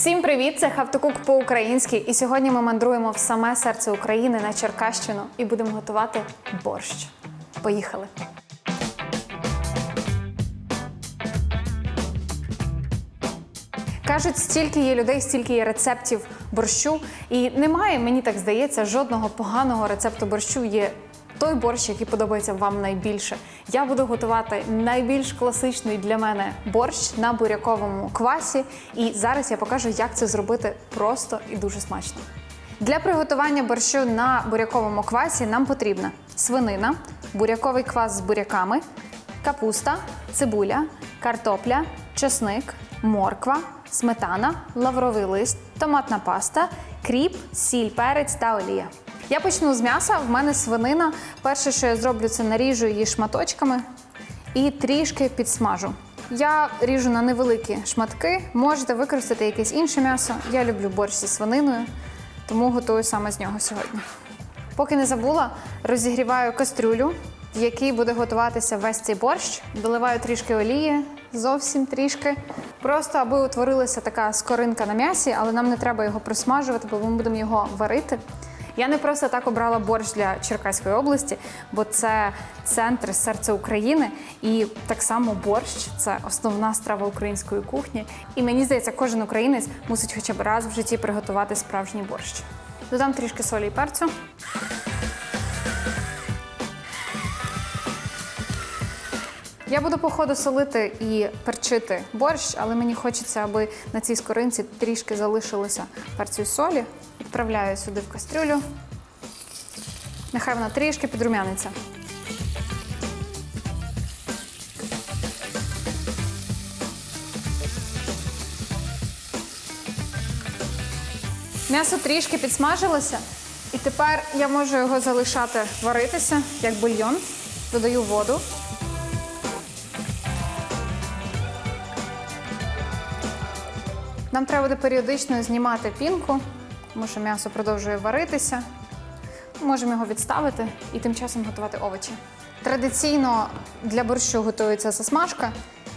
Всім привіт! Це Хавтокук по-українськи. І сьогодні ми мандруємо в саме серце України на Черкащину і будемо готувати борщ. Поїхали! Кажуть, стільки є людей, стільки є рецептів борщу. І немає, мені так здається, жодного поганого рецепту борщу. Є той борщ, який подобається вам найбільше. Я буду готувати найбільш класичний для мене борщ на буряковому квасі. І зараз я покажу, як це зробити просто і дуже смачно. Для приготування борщу на буряковому квасі нам потрібна свинина, буряковий квас з буряками, капуста, цибуля, картопля, чесник, морква, сметана, лавровий лист, томатна паста, кріп, сіль, перець та олія. Я почну з м'яса. В мене свинина. Перше, що я зроблю, це наріжу її шматочками і трішки підсмажу. Я ріжу на невеликі шматки. Можете використати якесь інше м'ясо. Я люблю борщ зі свининою, тому готую саме з нього сьогодні. Поки не забула, розігріваю кастрюлю, в якій буде готуватися весь цей борщ. Доливаю трішки олії, зовсім трішки. Просто аби утворилася така скоринка на м'ясі, але нам не треба його просмажувати, бо ми будемо його варити. Я не просто так обрала борщ для Черкаської області, бо це центр серце України, і так само борщ це основна страва української кухні. І мені здається, кожен українець мусить хоча б раз в житті приготувати справжній борщ. Додам трішки солі і перцю. Я буду по ходу солити і перчити борщ, але мені хочеться, аби на цій скоринці трішки залишилося перцю і солі. Відправляю сюди в кастрюлю. Нехай вона трішки підрумяниться. М'ясо трішки підсмажилося, і тепер я можу його залишати варитися як бульйон. Додаю воду. Нам треба буде періодично знімати пінку, тому що м'ясо продовжує варитися. Можемо його відставити і тим часом готувати овочі. Традиційно для борщу готується засмажка.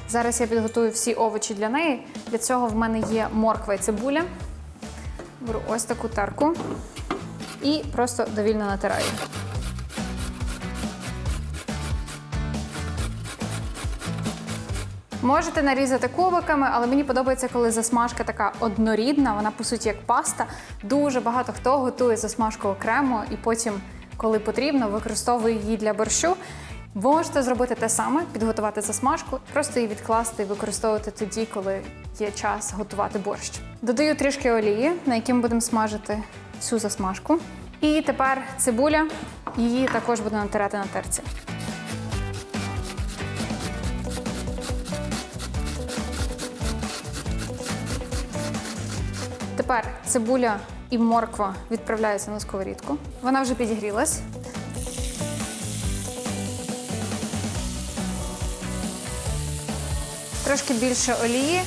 Зараз я підготую всі овочі для неї. Для цього в мене є морква і цибуля. Беру ось таку тарку і просто довільно натираю. Можете нарізати кубиками, але мені подобається, коли засмажка така однорідна, вона по суті як паста. Дуже багато хто готує засмажку окремо і потім, коли потрібно, використовує її для борщу. Можете зробити те саме, підготувати засмажку, просто її відкласти і використовувати тоді, коли є час готувати борщ. Додаю трішки олії, на якій ми будемо смажити всю засмажку. І тепер цибуля, її також буду натирати на терці. Тепер цибуля і морква відправляються на сковорідку. Вона вже підігрілась. Трошки більше олії.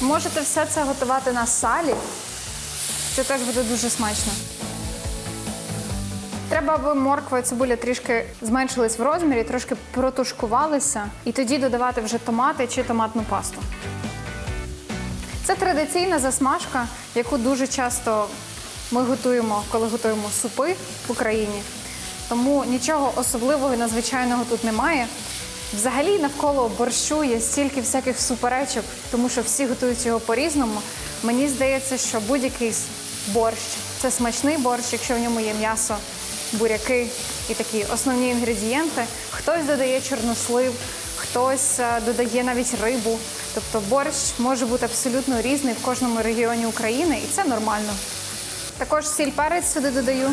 Можете все це готувати на салі. Це теж буде дуже смачно. Треба, аби морква і цибуля трішки зменшились в розмірі, трошки протушкувалися, і тоді додавати вже томати чи томатну пасту. Це традиційна засмажка, яку дуже часто ми готуємо, коли готуємо супи в Україні. Тому нічого особливого і надзвичайного тут немає. Взагалі навколо борщу є стільки всяких суперечок, тому що всі готують його по-різному. Мені здається, що будь-який борщ це смачний борщ, якщо в ньому є м'ясо, буряки і такі основні інгредієнти. Хтось додає чорнослив, хтось е, додає навіть рибу. Тобто борщ може бути абсолютно різний в кожному регіоні України, і це нормально. Також сіль перець сюди додаю.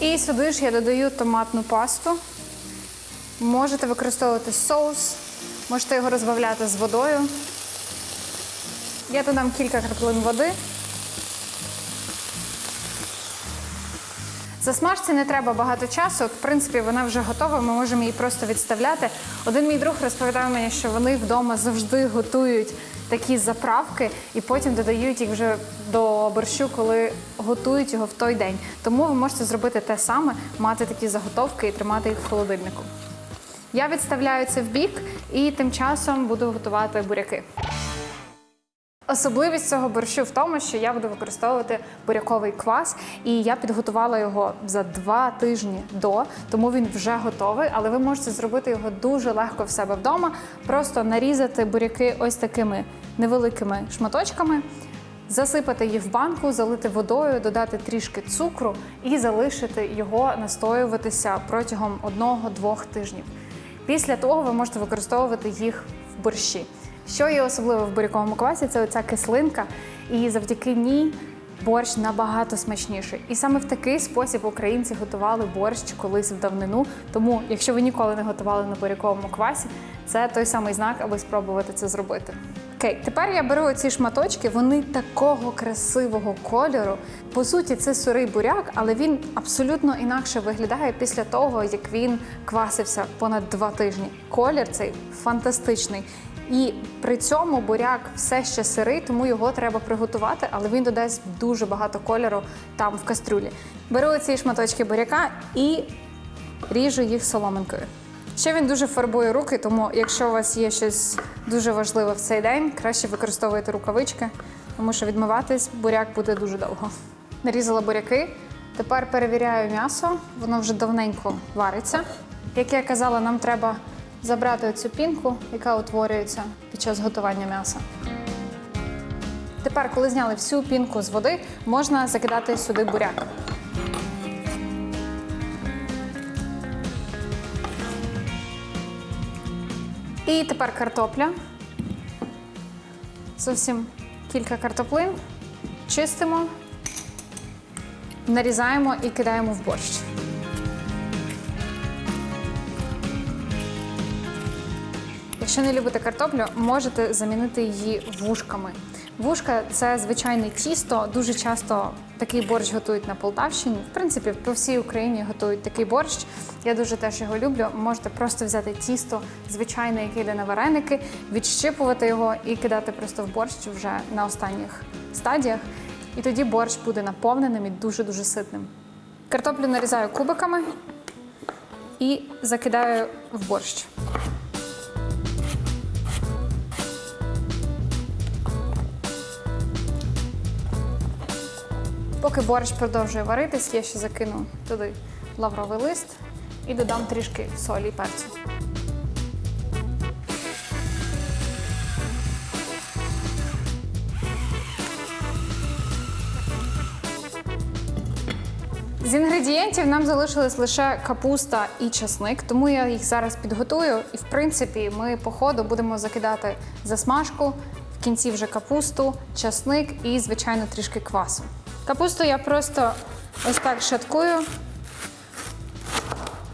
І сюди ж я додаю томатну пасту. Можете використовувати соус, можете його розбавляти з водою. Я додам кілька краплин води. Засмажці не треба багато часу. В принципі, вона вже готова. Ми можемо її просто відставляти. Один мій друг розповідав мені, що вони вдома завжди готують такі заправки і потім додають їх вже до борщу, коли готують його в той день. Тому ви можете зробити те саме, мати такі заготовки і тримати їх в холодильнику. Я відставляю це в бік і тим часом буду готувати буряки. Особливість цього борщу в тому, що я буду використовувати буряковий квас, і я підготувала його за два тижні до, тому він вже готовий. Але ви можете зробити його дуже легко в себе вдома. Просто нарізати буряки ось такими невеликими шматочками, засипати їх в банку, залити водою, додати трішки цукру і залишити його настоюватися протягом одного-двох тижнів. Після того ви можете використовувати їх в борщі. Що є особливо в буряковому квасі, це оця кислинка, і завдяки ній борщ набагато смачніший. І саме в такий спосіб українці готували борщ колись в давнину. Тому, якщо ви ніколи не готували на буряковому квасі, це той самий знак, аби спробувати це зробити. Окей, тепер я беру оці шматочки, вони такого красивого кольору. По суті, це сирий буряк, але він абсолютно інакше виглядає після того, як він квасився понад два тижні. Колір цей фантастичний. І при цьому буряк все ще сирий, тому його треба приготувати, але він додасть дуже багато кольору там в кастрюлі. Беру ці шматочки буряка і ріжу їх соломинкою. Ще він дуже фарбує руки, тому якщо у вас є щось дуже важливе в цей день, краще використовуйте рукавички, тому що відмиватись буряк буде дуже довго. Нарізала буряки. Тепер перевіряю м'ясо, воно вже давненько вариться. Як я казала, нам треба забрати цю пінку, яка утворюється під час готування м'яса. Тепер, коли зняли всю пінку з води, можна закидати сюди буряк. І тепер картопля. Зовсім кілька картоплин. Чистимо, нарізаємо і кидаємо в борщ. Якщо не любите картоплю, можете замінити її вушками. Вушка це звичайне тісто. Дуже часто такий борщ готують на Полтавщині. В принципі, по всій Україні готують такий борщ. Я дуже теж його люблю. Можете просто взяти тісто, звичайне, яке йде на вареники, відщипувати його і кидати просто в борщ вже на останніх стадіях. І тоді борщ буде наповненим і дуже дуже ситним. Картоплю нарізаю кубиками і закидаю в борщ. Поки борщ продовжує варитись, я ще закину туди лавровий лист і додам трішки солі і перцю. З інгредієнтів нам залишились лише капуста і часник, тому я їх зараз підготую. І в принципі, ми по ходу будемо закидати засмажку, в кінці вже капусту, часник і, звичайно, трішки квасу. Капусту я просто ось так шаткую.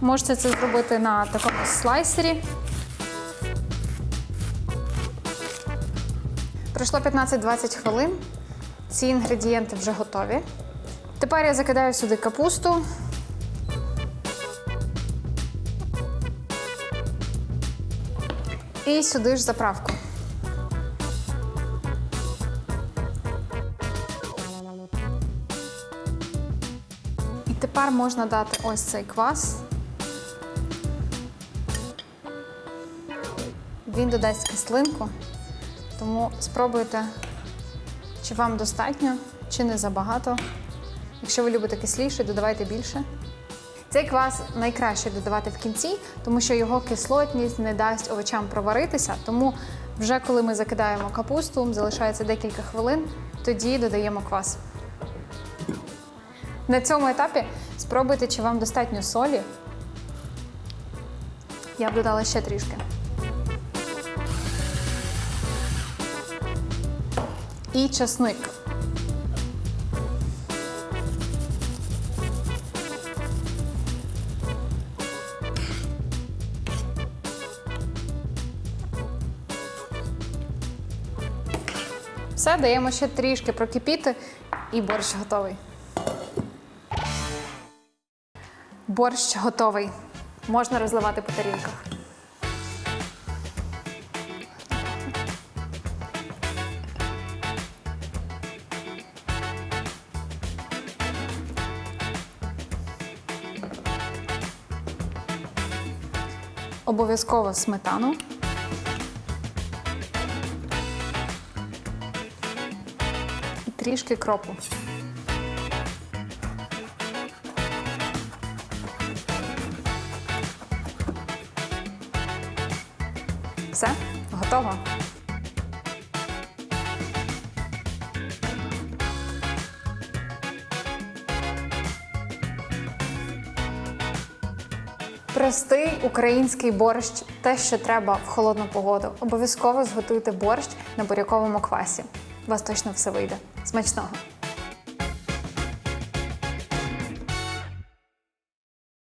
Можете це зробити на такому слайсері. Пройшло 15-20 хвилин. Ці інгредієнти вже готові. Тепер я закидаю сюди капусту. І сюди ж заправку. Тепер можна дати ось цей квас. Він додасть кислинку, тому спробуйте, чи вам достатньо, чи не забагато. Якщо ви любите кисліше, додавайте більше. Цей квас найкраще додавати в кінці, тому що його кислотність не дасть овочам проваритися. Тому вже коли ми закидаємо капусту, залишається декілька хвилин, тоді додаємо квас. На цьому етапі спробуйте, чи вам достатньо солі. Я б додала ще трішки. І часник. Все, даємо ще трішки прокипіти, і борщ готовий. Борщ готовий. Можна розливати по тарілках. Обов'язково сметану. І трішки кропу. Все, готово. Простий український борщ те, що треба в холодну погоду. Обов'язково зготуйте борщ на буряковому квасі. У вас точно все вийде. Смачного!